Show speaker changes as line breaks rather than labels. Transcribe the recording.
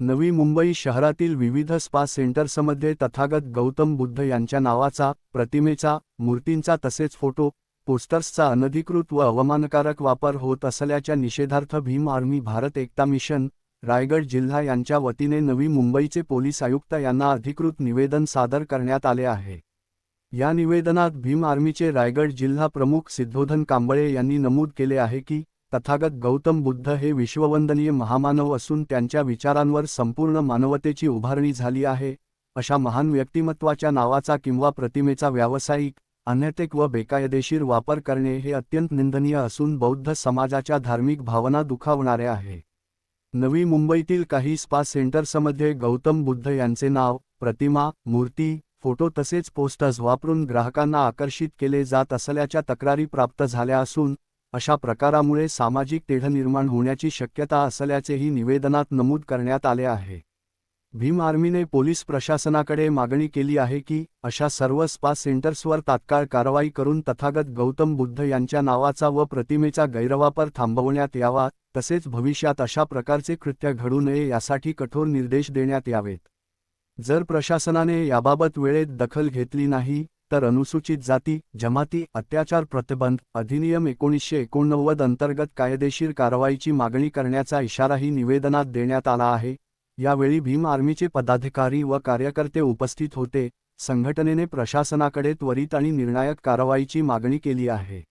नवी मुंबई शहरातील विविध स्पा सेंटर्समध्ये तथागत गौतम बुद्ध यांच्या नावाचा प्रतिमेचा मूर्तींचा तसेच फोटो पोस्टर्सचा अनधिकृत व अवमानकारक वापर होत असल्याच्या निषेधार्थ भीम आर्मी भारत एकता मिशन रायगड जिल्हा यांच्या वतीने नवी मुंबईचे पोलीस आयुक्त यांना अधिकृत निवेदन सादर करण्यात आले आहे. या निवेदनात भीम आर्मीचे रायगड जिल्हा प्रमुख सिद्धोधन कांबळे यांनी नमूद केले आहे की तथागत गौतम बुद्ध हे विश्ववंदनीय महामानव असून त्यांच्या विचारांवर संपूर्ण मानवतेची उभारणी झाली आहे अशा महान व्यक्तिमत्वाच्या नावाचा किंवा प्रतिमेचा व्यावसायिक अनैतिक व बेकायदेशीर वापर करणे हे अत्यंत निंदनीय असून बौद्ध समाजाच्या धार्मिक भावना दुखावणारे आहे. नवी मुंबईतील काही स्पा सेंटर्समध्ये गौतम बुद्ध यांचे नाव प्रतिमा मूर्ती फोटो तसेच पोस्टर्स वापरून ग्राहकांना आकर्षित केले जात असल्याच्या तक्रारी प्राप्त झाल्या असून अशा प्रकारामुळे सामाजिक तेढ निर्माण होण्याची शक्यता असल्याचेही निवेदनात नमूद करण्यात आले आहे. भीम आर्मीने पोलीस प्रशासनाकडे मागणी केली आहे की अशा सर्व स्पा सेंटर्सवर तात्काळ कारवाई करून तथागत गौतम बुद्ध यांच्या नावाचा व प्रतिमेचा गैरवापर थांबवण्यात यावा तसेच भविष्यात अशा प्रकारचे कृत्य घडू नये यासाठी कठोर निर्देश देण्यात यावेत. जर प्रशासनाने याबाबत वेळेत दखल घेतली नाही तर अनुसूचित जाती जमाती अत्याचार प्रतिबंध अधिनियम एकोणीसशे एकोणनव्वद अंतर्गत कायदेशीर कारवाईची मागणी करण्याचा इशाराही निवेदनात देण्यात आला आहे. यावेळी भीम आर्मीचे पदाधिकारी व कार्यकर्ते उपस्थित होते. संघटनेने प्रशासनाकडे त्वरित आणि निर्णायक कारवाईची मागणी केली आहे.